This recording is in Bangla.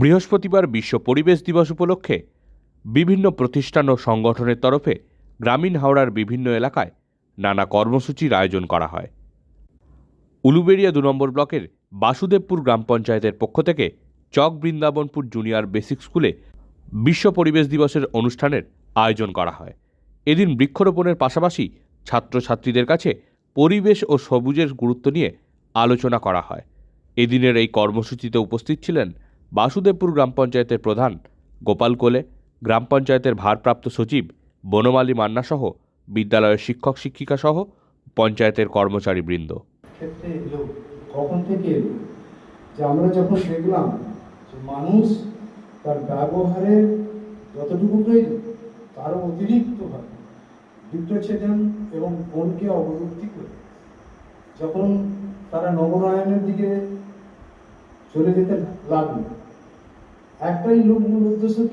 বৃহস্পতিবার বিশ্ব পরিবেশ দিবস উপলক্ষে বিভিন্ন প্রতিষ্ঠান ও সংগঠনের তরফে গ্রামীণ হাওড়ার বিভিন্ন এলাকায় নানা কর্মসূচির আয়োজন করা হয়। উলুবেড়িয়া দু নম্বর ব্লকের বাসুদেবপুর গ্রাম পঞ্চায়েতের পক্ষ থেকে চক বৃন্দাবনপুর জুনিয়র বেসিক স্কুলে বিশ্ব পরিবেশ দিবসের অনুষ্ঠানের আয়োজন করা হয়। এদিন বৃক্ষরোপণের পাশাপাশি ছাত্রছাত্রীদের কাছে পরিবেশ ও সবুজের গুরুত্ব নিয়ে আলোচনা করা হয়। এদিনের এই কর্মসূচিতে উপস্থিত ছিলেন বাসুদেবপুর গ্রাম পঞ্চায়েতের প্রধান গোপাল কোলে, গ্রাম পঞ্চায়েতের ভারপ্রাপ্ত সচিব বনমালী মান্না সহ বিদ্যালয়ের শিক্ষক শিক্ষিকা সহ পঞ্চায়েতের কর্মচারীবৃন্দ এলো কখন থেকে যে আমরা যখন দেখলাম যে মানুষ তার ব্যবহারের যতটুকু প্রয়োজন, তারও এবং অবলুপ্তি করে। যখন তারা নগরায়নের দিকে চলে যেতে লাগল একটাই লোক মূল উদ্দেশ্য কি?